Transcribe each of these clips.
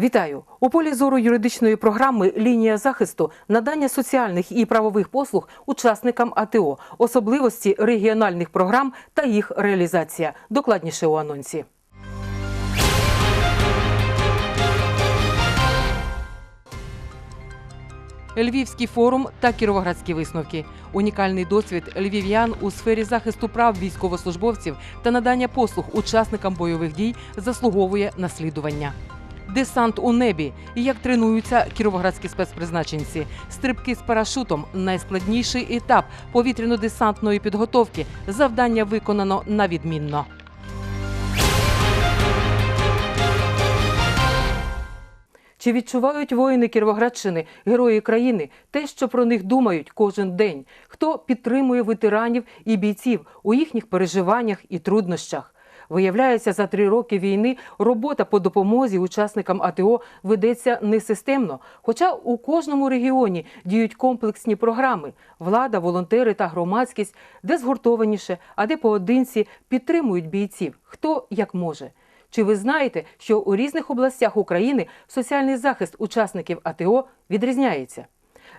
Вітаю у полі зору юридичної програми Лінія захисту надання соціальних і правових послуг учасникам АТО, особливості регіональних програм та їх реалізація. Докладніше у анонсі. Львівський форум та кіровоградські висновки. Унікальний досвід львів'ян у сфері захисту прав військовослужбовців та надання послуг учасникам бойових дій заслуговує наслідування. Десант у небі як тренуються кіровоградські спецпризначенці. Стрибки з парашутом найскладніший етап повітряно-десантної підготовки. Завдання виконано на відмінно. Чи відчувають воїни Кіровоградщини, герої країни, те, що про них думають кожен день? Хто підтримує ветеранів і бійців у їхніх переживаннях і труднощах? Виявляється, за три роки війни робота по допомозі учасникам АТО ведеться несистемно. Хоча у кожному регіоні діють комплексні програми. Влада, волонтери та громадськість, де згуртованіше, а де поодинці підтримують бійців, хто як може. Чи ви знаєте, що у різних областях України соціальний захист учасників АТО відрізняється?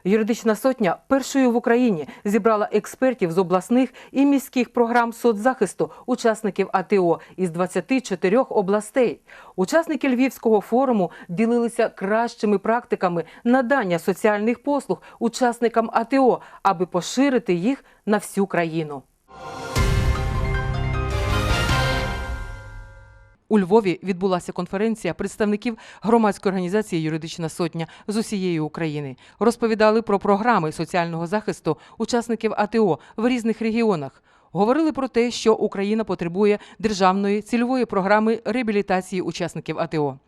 Юридична сотня першою в Україні зібрала експертів з обласних і міських програм соцзахисту учасників АТО із 24 областей. Учасники Львівського форуму ділилися кращими практиками надання соціальних послуг учасникам АТО, аби поширити їх на всю країну. У Львові відбулася конференція представників громадської організації Юридична сотня з усієї України. Розповідали про програми соціального захисту учасників АТО в різних регіонах. Говорили про те, що Україна потребує державної цільової програми реабілітації учасників АТО.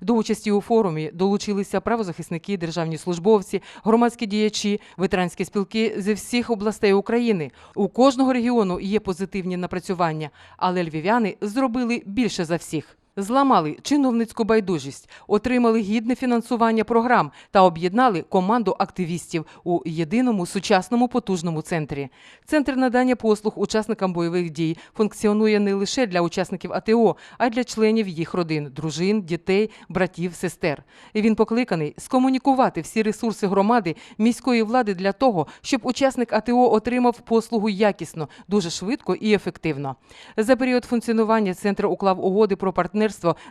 До участі у форумі долучилися правозахисники, державні службовці, громадські діячі, ветеранські спілки зі всіх областей України. У кожного регіону є позитивні напрацювання, але львів'яни зробили більше за всіх. Зламали чиновницьку байдужість, отримали гідне фінансування програм та об'єднали команду активістів у єдиному сучасному потужному центрі. Центр надання послуг учасникам бойових дій функціонує не лише для учасників АТО, а й для членів їх родин, дружин, дітей, братів, сестер. І Він покликаний скомунікувати всі ресурси громади міської влади для того, щоб учасник АТО отримав послугу якісно, дуже швидко і ефективно. За період функціонування центр уклав угоди про партнерство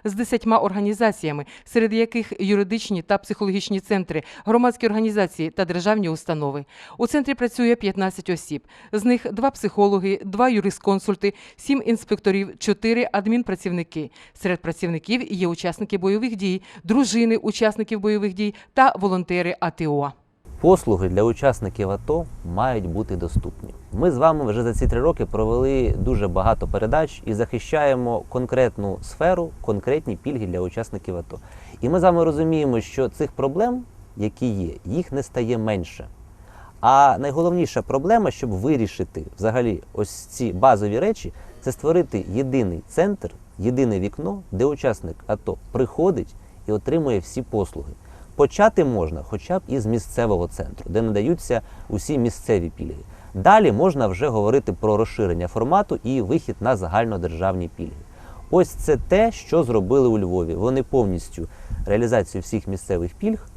з десятьма організаціями, серед яких юридичні та психологічні центри, громадські організації та державні установи. У центрі працює 15 осіб. З них два психологи, два юрисконсульти, сім інспекторів, чотири адмінпрацівники. Серед працівників є учасники бойових дій, дружини учасників бойових дій та волонтери АТО. Послуги для учасників АТО мають бути доступні. Ми з вами вже за ці три роки провели дуже багато передач і захищаємо конкретну сферу, конкретні пільги для учасників АТО. І ми з вами розуміємо, що цих проблем, які є, їх не стає менше. А найголовніша проблема, щоб вирішити взагалі ось ці базові речі, це створити єдиний центр, єдине вікно, де учасник АТО приходить і отримує всі послуги. Почати можна хоча б із місцевого центру, де надаються усі місцеві пільги. Далі можна вже говорити про розширення формату і вихід на загальнодержавні пільги. Ось це те, що зробили у Львові. Вони повністю реалізацію всіх місцевих пільг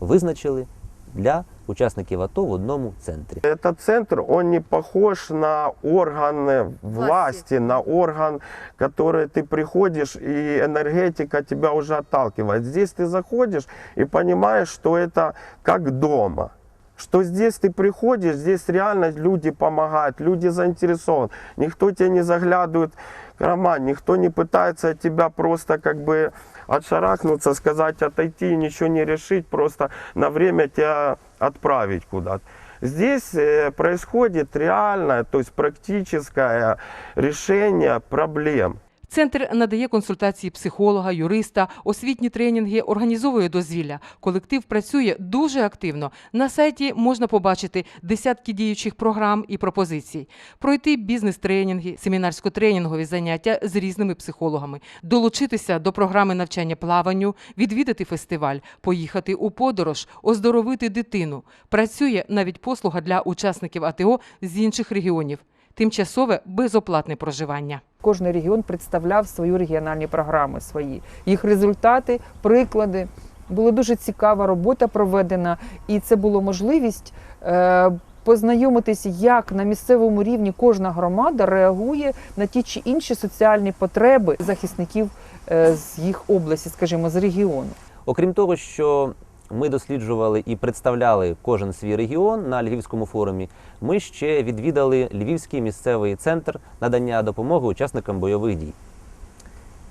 визначили для учасників АТО в одному центрі. Этот центр, он не похож на орган власти, на орган, который ты приходишь, и энергетика тебя уже отталкивает. Здесь ты заходишь и понимаешь, что это как дома. Что здесь ты приходишь, здесь реально люди помогают, люди заинтересованы. Никто тебя не заглядывает в карман, никто не пытается от тебя просто как бы отшарахнуться, сказать отойти, ничего не решить, просто на время тебя отправить куда-то. Здесь э, происходит реальное, то есть практическое решение проблем. Центр надає консультації психолога, юриста, освітні тренінги, організовує дозвілля. Колектив працює дуже активно. На сайті можна побачити десятки діючих програм і пропозицій, пройти бізнес-тренінги, семінарсько-тренінгові заняття з різними психологами, долучитися до програми навчання плаванню, відвідати фестиваль, поїхати у подорож, оздоровити дитину. Працює навіть послуга для учасників АТО з інших регіонів. Тимчасове безоплатне проживання. Кожний регіон представляв свої регіональні програми свої, їх результати, приклади. Була дуже цікава робота проведена, і це було можливість е, познайомитися, як на місцевому рівні кожна громада реагує на ті чи інші соціальні потреби захисників е, з їх області, скажімо, з регіону. Окрім того, що ми досліджували і представляли кожен свій регіон на Львівському форумі, ми ще відвідали Львівський місцевий центр надання допомоги учасникам бойових дій.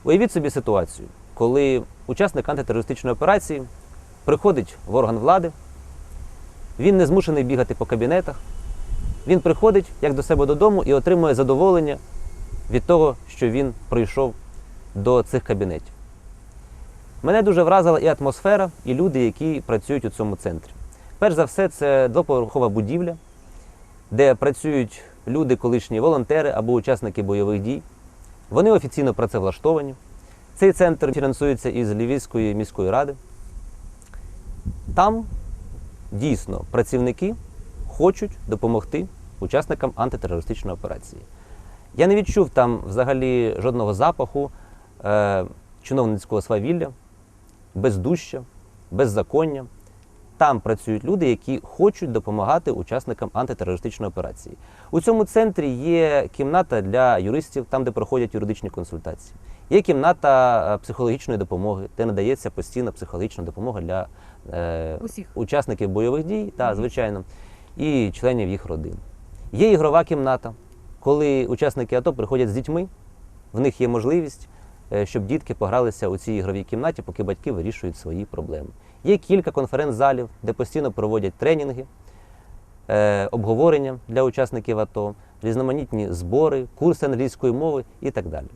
Уявіть собі ситуацію, коли учасник антитерористичної операції приходить в орган влади, він не змушений бігати по кабінетах, він приходить як до себе додому і отримує задоволення від того, що він прийшов до цих кабінетів. Мене дуже вразила і атмосфера, і люди, які працюють у цьому центрі. Перш за все, це двоповерхова будівля, де працюють люди, колишні волонтери або учасники бойових дій. Вони офіційно працевлаштовані. Цей центр фінансується із Львівської міської ради. Там дійсно працівники хочуть допомогти учасникам антитерористичної операції. Я не відчув там взагалі жодного запаху е, чиновницького свавілля, бездуща, беззаконня. Там працюють люди, які хочуть допомагати учасникам антитерористичної операції. У цьому центрі є кімната для юристів, там, де проходять юридичні консультації. Є кімната е, психологічної допомоги, де надається постійна психологічна допомога для е, Усіх. учасників бойових дій, та, звичайно, і членів їх родин. Є ігрова кімната, коли учасники АТО приходять з дітьми, в них є можливість, щоб дітки погралися у цій ігровій кімнаті, поки батьки вирішують свої проблеми. Є кілька конференц-залів, де постійно проводять тренінги, е, обговорення для учасників АТО, різноманітні збори, курси англійської мови і так далі.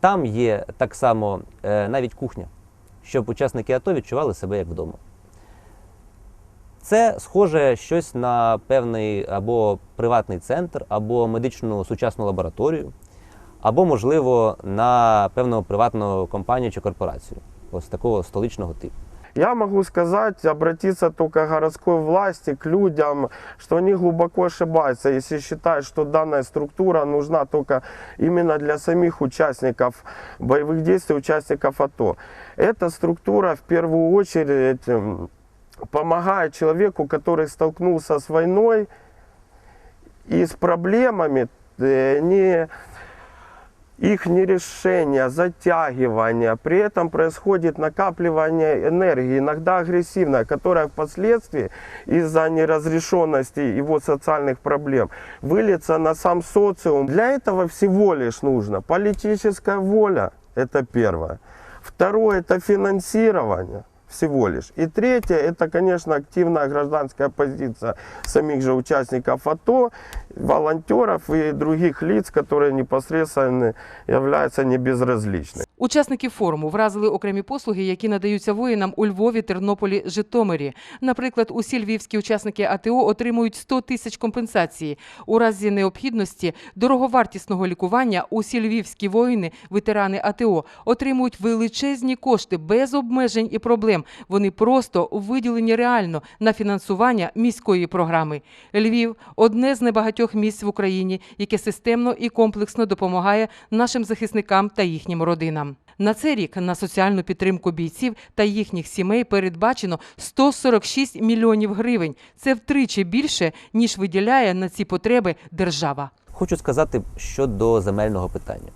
Там є так само е, навіть кухня, щоб учасники АТО відчували себе як вдома. Це схоже щось на певний або приватний центр, або медичну сучасну лабораторію, або, можливо, на певну приватну компанію чи корпорацію, ось такого столичного типу. Я могу сказать, обратиться только к городской власти, к людям, что они глубоко ошибаются, если считают, что данная структура нужна только именно для самих участников боевых действий, участников АТО. Эта структура в первую очередь м, помогает человеку, который столкнулся с войной и с проблемами, э, не их нерешение, затягивание, при этом происходит накапливание энергии, иногда агрессивная, которая впоследствии из-за неразрешенности его социальных проблем выльется на сам социум. Для этого всего лишь нужно политическая воля, это первое. Второе, это финансирование всего лишь. И третье, это, конечно, активная гражданская позиция самих же участников АТО, волонтеров и других лиц, которые непосредственно являются небезразличными. Учасників форуму вразили окремі послуги, які надаються воїнам у Львові, Тернополі, Житомирі. Наприклад, усі львівські учасники АТО отримують 100 тисяч компенсації. У разі необхідності дороговартісного лікування усі львівські воїни, ветерани АТО, отримують величезні кошти без обмежень і проблем. Вони просто виділені реально на фінансування міської програми. Львів одне з небагатьох місць в Україні, яке системно і комплексно допомагає нашим захисникам та їхнім родинам. На цей рік на соціальну підтримку бійців та їхніх сімей передбачено 146 мільйонів гривень. Це втричі більше, ніж виділяє на ці потреби держава. Хочу сказати щодо земельного питання.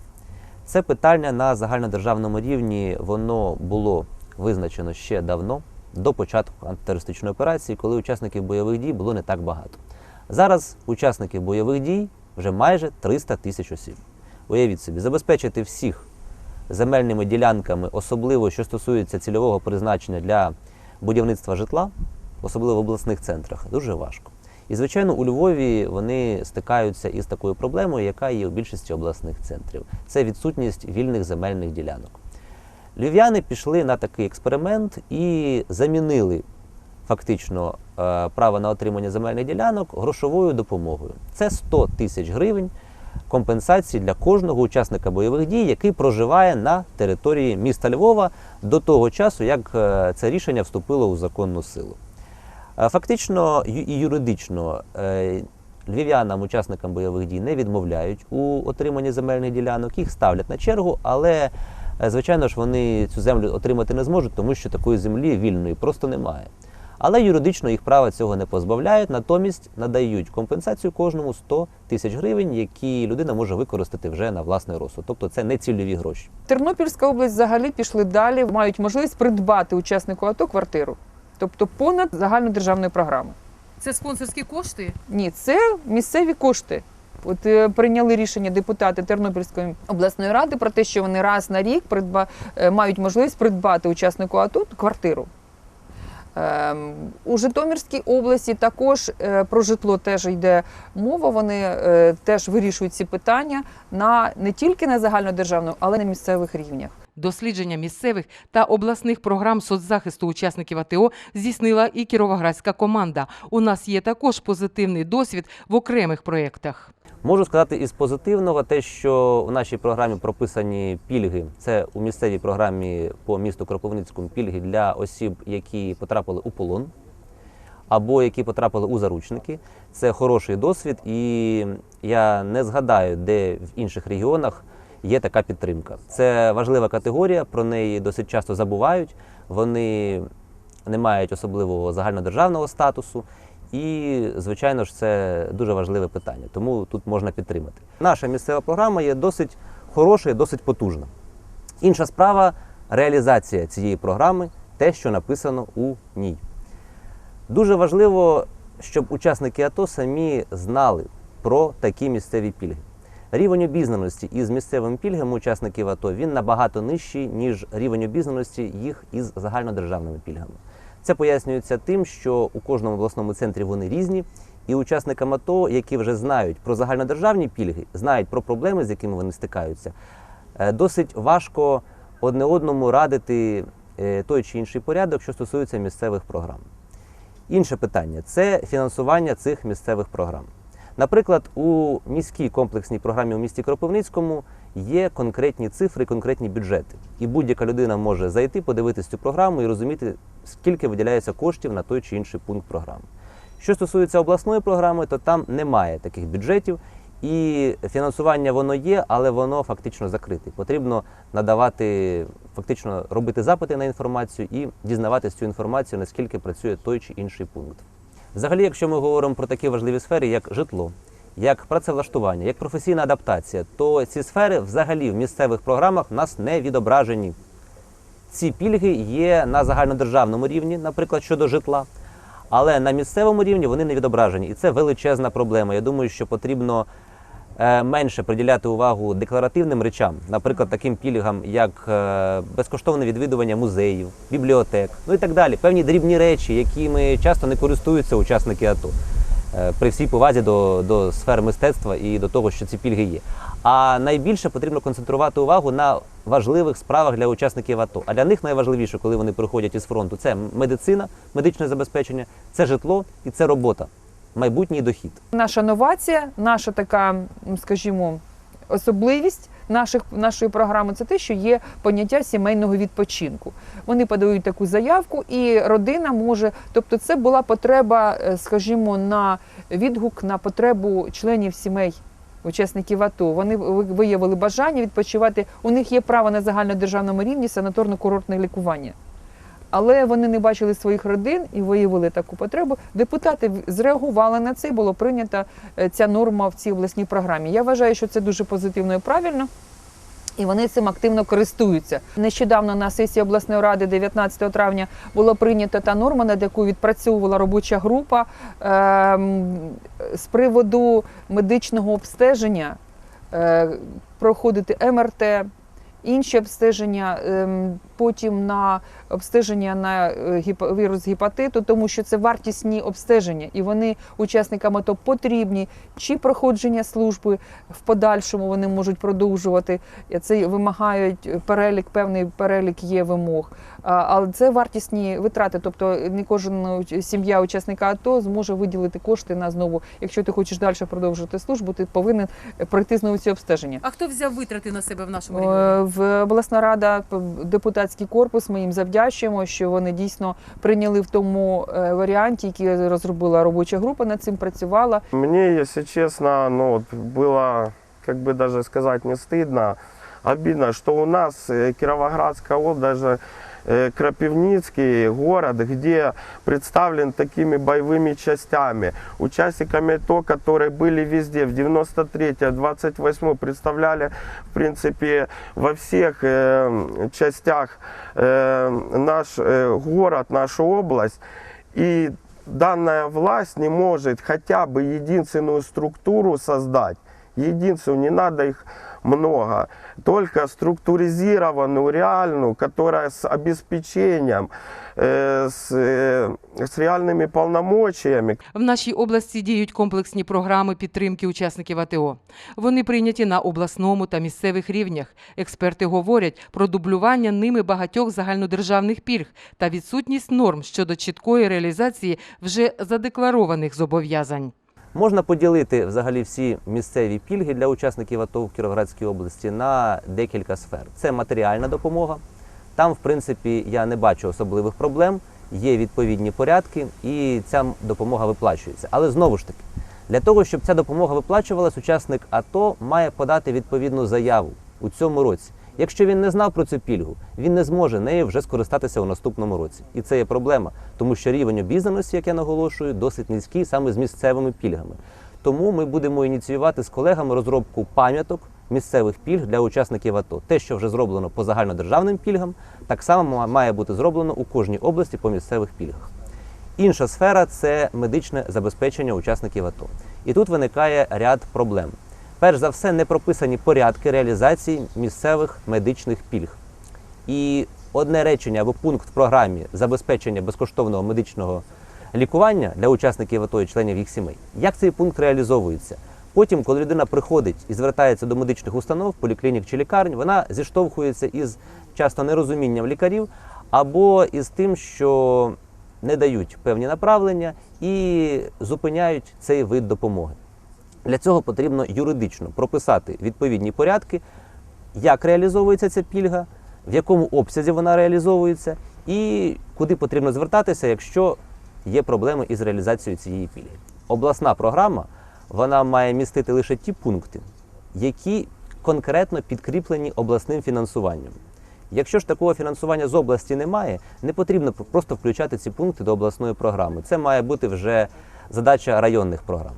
Це питання на загальнодержавному рівні воно було визначено ще давно, до початку антитерористичної операції, коли учасників бойових дій було не так багато. Зараз учасників бойових дій вже майже 300 тисяч осіб. Уявіть собі, забезпечити всіх земельними ділянками, особливо що стосується цільового призначення для будівництва житла, особливо в обласних центрах, дуже важко. І, звичайно, у Львові вони стикаються із такою проблемою, яка є у більшості обласних центрів. Це відсутність вільних земельних ділянок. Львів'яни пішли на такий експеримент і замінили фактично е, право на отримання земельних ділянок грошовою допомогою. Це 100 тисяч гривень компенсації для кожного учасника бойових дій, який проживає на території міста Львова до того часу, як е, це рішення вступило у законну силу. Е, Фактично і юридично Львів'янам, учасникам бойових дій, не відмовляють у отриманні земельних ділянок, їх ставлять на чергу, але звичайно ж вони цю землю отримати не зможуть, тому що такої землі вільної просто немає. Але юридично їх права цього не позбавляють, натомість надають компенсацію кожному 100 тисяч гривень, які людина може використати вже на власний розсуд. Тобто це не цільові гроші. Тернопільська область взагалі пішли далі, мають можливість придбати учаснику АТО квартиру, тобто понад загальнодержавною програмою. Це спонсорські кошти. Ні, це місцеві кошти. От е, прийняли рішення депутати Тернопільської обласної ради про те, що вони раз на рік придба, е, мають можливість придбати учаснику АТО квартиру. Ем, у Житомирській області також е, про житло теж йде мова. Вони е, теж вирішують ці питання на не тільки на загальнодержавному, але й на місцевих рівнях. Дослідження місцевих та обласних програм соцзахисту учасників АТО здійснила і кіровоградська команда. У нас є також позитивний досвід в окремих проєктах. Можу сказати із позитивного те, що у нашій програмі прописані пільги. Це у місцевій програмі по місту Кропивницькому пільги для осіб, які потрапили у полон або які потрапили у заручники. Це хороший досвід, і я не згадаю, де в інших регіонах є така підтримка. Це важлива категорія, про неї досить часто забувають. Вони не мають особливого загальнодержавного статусу. І, звичайно ж, це дуже важливе питання, тому тут можна підтримати. Наша місцева програма є досить хороша досить потужна. Інша справа реалізація цієї програми, те, що написано у ній. Дуже важливо, щоб учасники АТО самі знали про такі місцеві пільги. Рівень обізнаності із місцевими пільгами учасників АТО він набагато нижчий, ніж рівень обізнаності їх із загальнодержавними пільгами. Це пояснюється тим, що у кожному обласному центрі вони різні, і учасникам АТО, які вже знають про загальнодержавні пільги, знають про проблеми, з якими вони стикаються, е, досить важко одне одному радити е, той чи інший порядок, що стосується місцевих програм. Інше питання це фінансування цих місцевих програм. Наприклад, у міській комплексній програмі у місті Кропивницькому є конкретні цифри, конкретні бюджети. І будь-яка людина може зайти, подивитись цю програму і розуміти, скільки виділяється коштів на той чи інший пункт програми. Що стосується обласної програми, то там немає таких бюджетів, і фінансування воно є, але воно фактично закрите. Потрібно надавати, фактично робити запити на інформацію і дізнаватися цю інформацію, наскільки працює той чи інший пункт. Взагалі, якщо ми говоримо про такі важливі сфери, як житло, як працевлаштування, як професійна адаптація, то ці сфери взагалі в місцевих програмах в нас не відображені. Ці пільги є на загальнодержавному рівні, наприклад, щодо житла, але на місцевому рівні вони не відображені. І це величезна проблема. Я думаю, що потрібно е, менше приділяти увагу декларативним речам, наприклад, таким пільгам, як е, безкоштовне відвідування музеїв, бібліотек, ну і так далі. Певні дрібні речі, якими часто не користуються учасники АТО. Е, При всій повазі до, до сфер мистецтва і до того, що ці пільги є. А найбільше потрібно концентрувати увагу на важливих справах для учасників АТО. А для них найважливіше, коли вони приходять із фронту, це медицина, медичне забезпечення, це житло і це робота, майбутній дохід. Наша новація, наша така, скажімо, особливість наших, нашої програми це те, що є поняття сімейного відпочинку. Вони подають таку заявку, і родина може, тобто, це була потреба, е, скажімо, на відгук на потребу членів сімей. Учасників АТО вони ви- виявили бажання відпочивати. У них є право на загальнодержавному рівні санаторно-курортне лікування. Але вони не бачили своїх родин і виявили таку потребу. Депутати зреагували на це. і Було прийнята е, ця норма в цій обласній програмі. Я вважаю, що це дуже позитивно і правильно. І вони цим активно користуються. Нещодавно на сесії обласної ради, 19 травня, було прийнята та норма, над якою відпрацьовувала робоча група ем, з приводу медичного обстеження, е, проходити МРТ, інші обстеження, ем, потім на обстеження на е, вірус гепатиту, тому що це вартісні обстеження, і вони учасникам АТО потрібні. Чи проходження служби в подальшому вони можуть продовжувати. Це вимагають перелік, певний перелік є вимог. А, Але це вартісні витрати. Тобто не кожен уч- сім'я учасника АТО зможе виділити кошти на знову. Якщо ти хочеш далі продовжити службу, ти повинен пройти знову ці обстеження. А хто взяв витрати на себе в нашому Е, В обласна рада, п- депутатський корпус. Ми їм завдячуємо, що вони дійсно прийняли в тому е, варіанті, який розробила робоча група, над цим працювала. Мне, если честно, ну, вот было, как бы даже сказать, не стыдно, обидно, что у нас э, Кировоградская область, даже э, Крапивницкий город, где представлен такими боевыми частями, участниками ТО, которые были везде, в 93 28 представляли, в принципе, во всех э, частях э, наш э, город, нашу область. И данная власть не может хотя бы единственную структуру создать, единственную, не надо их много, только структуризированную, реальную, которая с обеспечением, э, с, э, с реальными полномочиями, В нашій області діють комплексні програми підтримки учасників АТО. Вони прийняті на обласному та місцевих рівнях. Експерти говорять про дублювання ними багатьох загальнодержавних пільг та відсутність норм щодо чіткої реалізації вже задекларованих зобов'язань. Можна поділити взагалі всі місцеві пільги для учасників АТО в Кіровоградській області на декілька сфер. Це матеріальна допомога. Там, в принципі, я не бачу особливих проблем, є відповідні порядки, і ця допомога виплачується. Але знову ж таки, для того, щоб ця допомога виплачувалась, учасник АТО має подати відповідну заяву у цьому році. Якщо він не знав про цю пільгу, він не зможе нею вже скористатися у наступному році. І це є проблема, тому що рівень обізнаності, як я наголошую, досить низький саме з місцевими пільгами. Тому ми будемо ініціювати з колегами розробку пам'яток місцевих пільг для учасників АТО. Те, що вже зроблено по загальнодержавним пільгам, так само має бути зроблено у кожній області по місцевих пільгах. Інша сфера це медичне забезпечення учасників АТО. І тут виникає ряд проблем. Перш за все, не прописані порядки реалізації місцевих медичних пільг. І одне речення або пункт в програмі забезпечення безкоштовного медичного лікування для учасників АТО і членів їх сімей. Як цей пункт реалізовується? Потім, коли людина приходить і звертається до медичних установ, поліклінік чи лікарень, вона зіштовхується із часто нерозумінням лікарів або із тим, що не дають певні направлення і зупиняють цей вид допомоги. Для цього потрібно юридично прописати відповідні порядки, як реалізовується ця пільга, в якому обсязі вона реалізовується, і куди потрібно звертатися, якщо є проблеми із реалізацією цієї пільги. Обласна програма вона має містити лише ті пункти, які конкретно підкріплені обласним фінансуванням. Якщо ж такого фінансування з області немає, не потрібно просто включати ці пункти до обласної програми. Це має бути вже задача районних програм.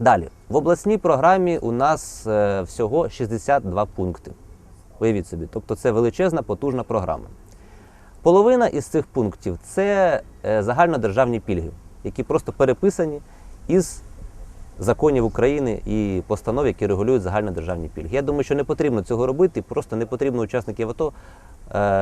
Далі, в обласній програмі у нас е, всього 62 пункти. Уявіть собі, тобто це величезна, потужна програма. Половина із цих пунктів це е, загальнодержавні пільги, які просто переписані із законів України і постанов, які регулюють загальнодержавні пільги. Я думаю, що не потрібно цього робити, просто не потрібно учасників АТО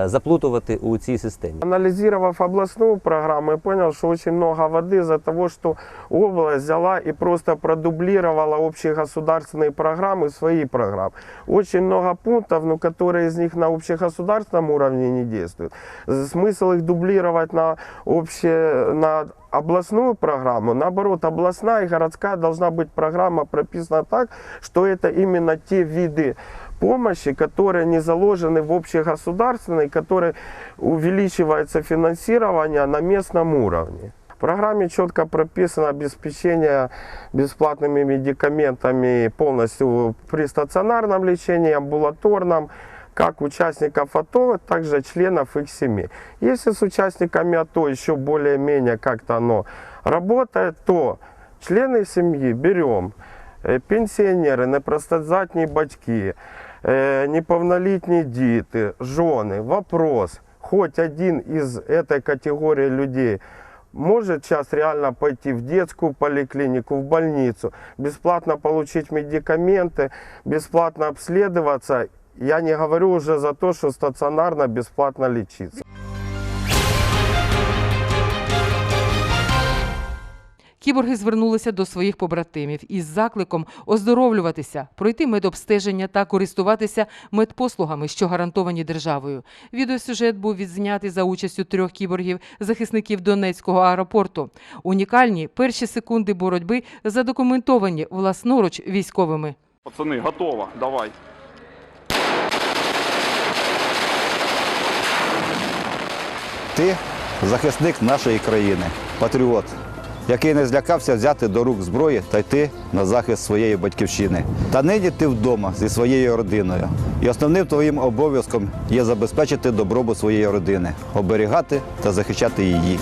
заплутувати у цій системі. Анализировав областную программу, я понял, что очень много воды из-за того, что область взяла и просто продублировала общегосударственные программы, свои программы. Очень много пунктов, но которые из них на общегосударственном уровне не действуют. Смысл их дублировать на, обще, на областную программу, наоборот, областная и городская должна быть программа прописана так, что это именно те виды помощи, которые не заложены в общегосударственной, которые увеличивается финансирование на местном уровне. В программе четко прописано обеспечение бесплатными медикаментами полностью при стационарном лечении, амбулаторном, как участников АТО, также членов их семей. Если с участниками АТО еще более-менее как-то оно работает, то члены семьи берем, э, пенсионеры, непростодзатні батьки, неповнолетние діти, жены. Вопрос, хоть один из этой категории людей может сейчас реально пойти в детскую поликлинику, в больницу, бесплатно получить медикаменты, бесплатно обследоваться. Я не говорю уже за то, что стационарно бесплатно лечиться. Кіборги звернулися до своїх побратимів із закликом оздоровлюватися, пройти медобстеження та користуватися медпослугами, що гарантовані державою. Відеосюжет був відзнятий за участю трьох кіборгів, захисників Донецького аеропорту. Унікальні перші секунди боротьби задокументовані власноруч військовими. Пацаны, готово, давай. Ти захисник нашої країни, патріот, який не злякався взяти до рук зброї та йти на захист своєї батьківщини. Та нині ти вдома зі своєю родиною. І основним твоїм обов'язком є забезпечити добробут своєї родини, оберігати та захищати її.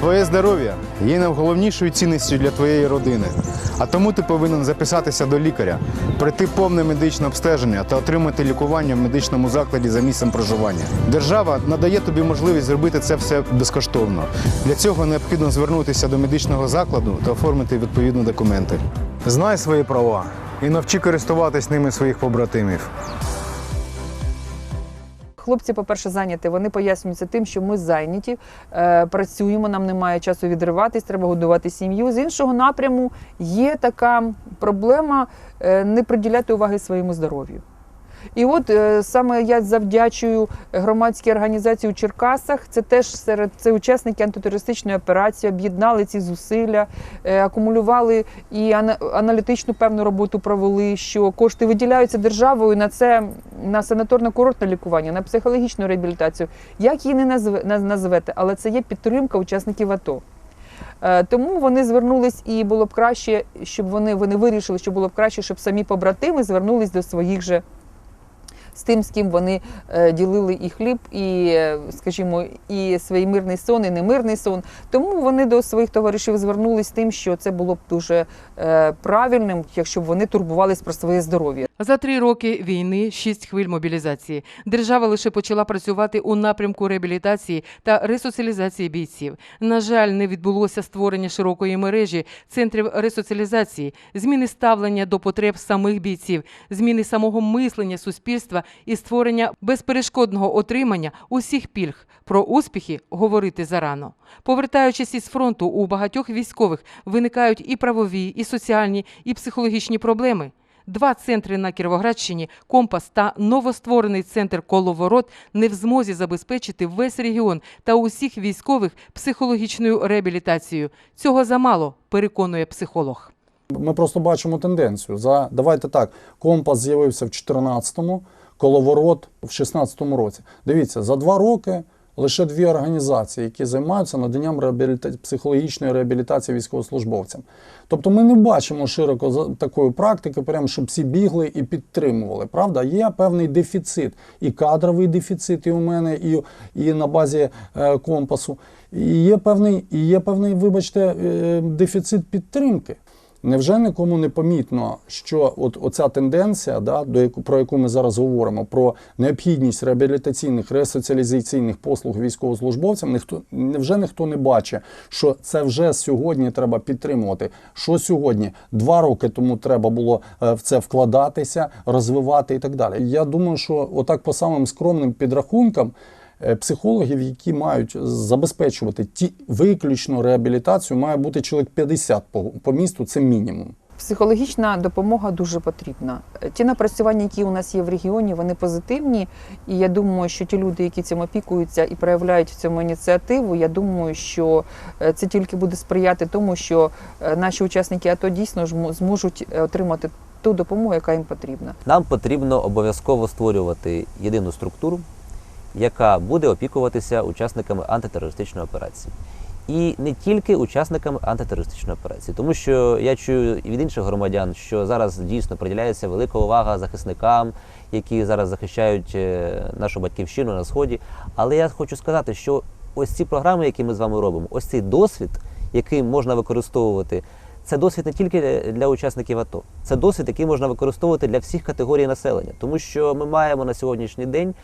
Твоє здоров'я є найголовнішою цінністю для твоєї родини. А тому ти повинен записатися до лікаря, пройти повне медичне обстеження та отримати лікування в медичному закладі за місцем проживання. Держава надає тобі можливість зробити це все безкоштовно. Для цього необхідно звернутися до медичного закладу та оформити відповідні документи. Знай свої права і навчи користуватись ними своїх побратимів. Хлопці, по-перше, зайняті. Вони пояснюються тим, що ми зайняті, е, працюємо, нам немає часу відриватись, треба годувати сім'ю. З іншого напряму є така проблема е, не приділяти уваги своєму здоров'ю. І от е, саме я завдячую громадській організації у Черкасах. Це теж серед це учасники антитерористичної операції, об'єднали ці зусилля, е, акумулювали і аналітичну певну роботу провели. Що кошти виділяються державою на це на санаторно-курортне лікування, на психологічну реабілітацію. Як її не назвете, але це є підтримка учасників АТО. Е, Тому вони звернулись, і було б краще, щоб вони, вони вирішили, що було б краще, щоб самі побратими звернулись до своїх же з тим, з ким вони е, ділили і хліб, і, е, скажімо, і свій мирний сон, і немирний сон. Тому вони до своїх товаришів звернулись тим, що це було б дуже правильним, якщо б вони турбувались про своє здоров'я. За три роки війни шість хвиль мобілізації. Держава лише почала працювати у напрямку реабілітації та ресоціалізації бійців. На жаль, не відбулося створення широкої мережі центрів ресоціалізації, зміни ставлення до потреб самих бійців, зміни самого мислення суспільства і створення безперешкодного отримання усіх пільг. Про успіхи говорити зарано. Повертаючись із фронту, у багатьох військових виникають і правові, і соціальні, і психологічні проблеми. Два центри на Кіровоградщині, Компас та новостворений центр Коловорот не в змозі забезпечити весь регіон та усіх військових психологічною реабілітацією. Цього замало, переконує психолог. Ми просто бачимо тенденцію. За давайте так, компас з'явився в 14-му, коловорот в 16-му році. Дивіться, за два роки лише дві організації, які займаються наданням реабіліта... психологічної реабілітації військовослужбовцям. Тобто ми не бачимо широко такої практики, прямо щоб всі бігли і підтримували. Правда, є певний дефіцит, і кадровий дефіцит і у мене, і, і на базі е, компасу. І є певний, і є певний, вибачте, е, дефіцит підтримки. Невже нікому не помітно, що от оця тенденція, да, до яку про яку ми зараз говоримо, про необхідність реабілітаційних ресоціалізаційних послуг військовослужбовцям, ніхто невже ніхто не бачить, що це вже сьогодні треба підтримувати. Що сьогодні? Два роки тому треба було е, в це вкладатися, розвивати і так далі. Я думаю, що отак по самим скромним підрахункам. Е, Психологів, які мають забезпечувати ті виключно реабілітацію, має бути чоловік 50 по, по місту. Це мінімум. Психологічна допомога дуже потрібна. Ті напрацювання, які у нас є в регіоні, вони позитивні. І я думаю, що ті люди, які цим опікуються і проявляють в цьому ініціативу, я думаю, що е, це тільки буде сприяти тому, що е, наші учасники АТО дійсно жмо- зможуть е, отримати ту допомогу, яка їм потрібна. Нам потрібно обов'язково створювати єдину структуру, яка буде опікуватися учасниками антитерористичної операції. І не тільки учасниками антитерористичної операції, тому що я чую і від інших громадян, що зараз дійсно приділяється велика увага захисникам, які зараз захищають е, нашу батьківщину на сході. Але я хочу сказати, що ось ці програми, які ми з вами робимо, ось цей досвід, який можна використовувати, це досвід не тільки для учасників АТО, це досвід, який можна використовувати для всіх категорій населення, тому що ми маємо на сьогоднішній день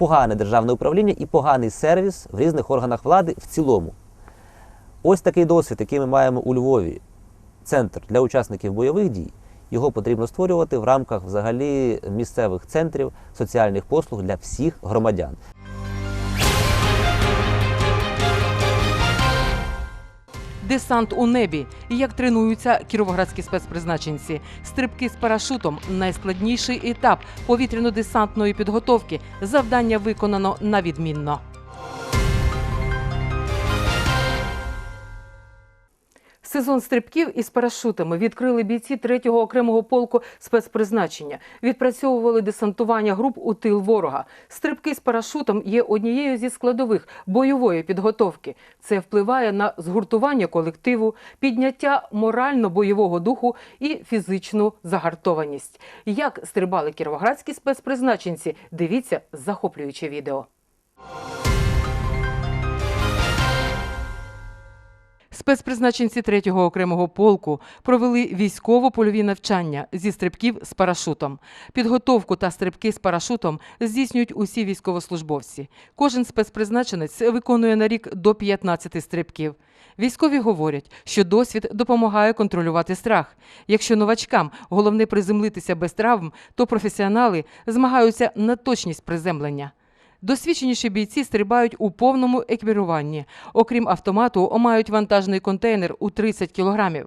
погане державне управління і поганий сервіс в різних органах влади в цілому. Ось такий досвід, який ми маємо у Львові, центр для учасників бойових дій. Його потрібно створювати в рамках взагалі місцевих центрів соціальних послуг для всіх громадян. Десант у небі. Як тренуються кіровоградські спецпризначенці. Стрибки з парашутом найскладніший етап повітряно-десантної підготовки. Завдання виконано на відмінно. Сезон стрибків із парашутами відкрили бійці 3-го окремого полку спецпризначення. Відпрацьовували десантування груп у тил ворога. Стрибки з парашутом є однією зі складових бойової підготовки. Це впливає на згуртування колективу, підняття морально-бойового духу і фізичну загартованість. Як стрибали кіровоградські спецпризначенці? Дивіться захоплююче відео. Спецпризначенці 3-го окремого полку провели військово-польові навчання зі стрибків з парашутом. Підготовку та стрибки з парашутом здійснюють усі військовослужбовці. Кожен спецпризначенець виконує на рік до 15 стрибків. Військові говорять, що досвід допомагає контролювати страх. Якщо новачкам головне приземлитися без травм, то професіонали змагаються на точність приземлення. Досвідченіші бійці стрибають у повному еквіруванні. Окрім автомату, мають вантажний контейнер у 30 кілограмів.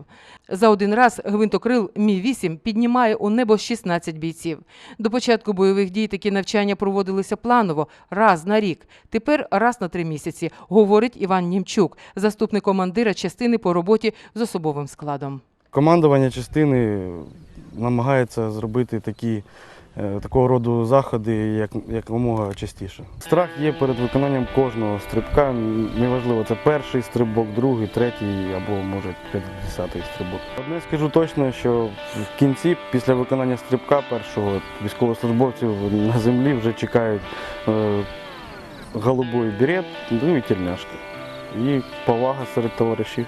За один раз гвинтокрил Мі-8 піднімає у небо 16 бійців. До початку бойових дій такі навчання проводилися планово, раз на рік. Тепер раз на три місяці, говорить Іван Німчук, заступник командира частини по роботі з особовим складом. Командування частини намагається зробити такі, такого роду заходи як, якомога частіше. Страх є перед виконанням кожного стрибка. Неважливо, це перший стрибок, другий, третій або може десятий стрибок. Одне скажу точно, що в кінці, після виконання стрибка першого, військовослужбовців на землі вже чекають е, голубой берет, ну і тельняшки. І повага серед товаришів.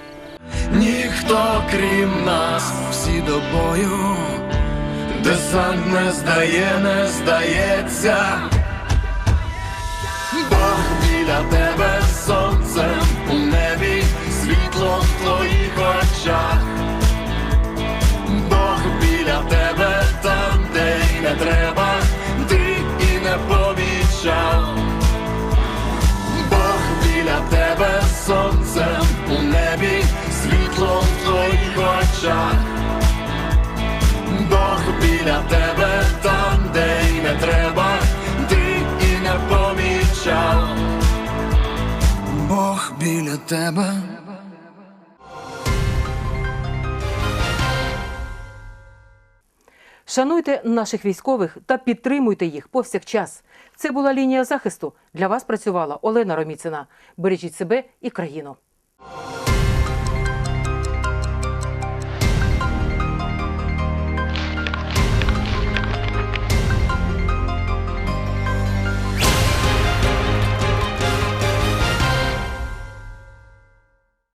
Ніхто крім нас, всі до бою, десант не здає, не здається. Бог біля тебе сонцем у небі, світло в твоїх очах. Бог біля тебе там, де й не треба, тебе. Шануйте наших військових та підтримуйте їх повсякчас. Це була лінія захисту. Для вас працювала Олена Роміцина. Бережіть себе і країну.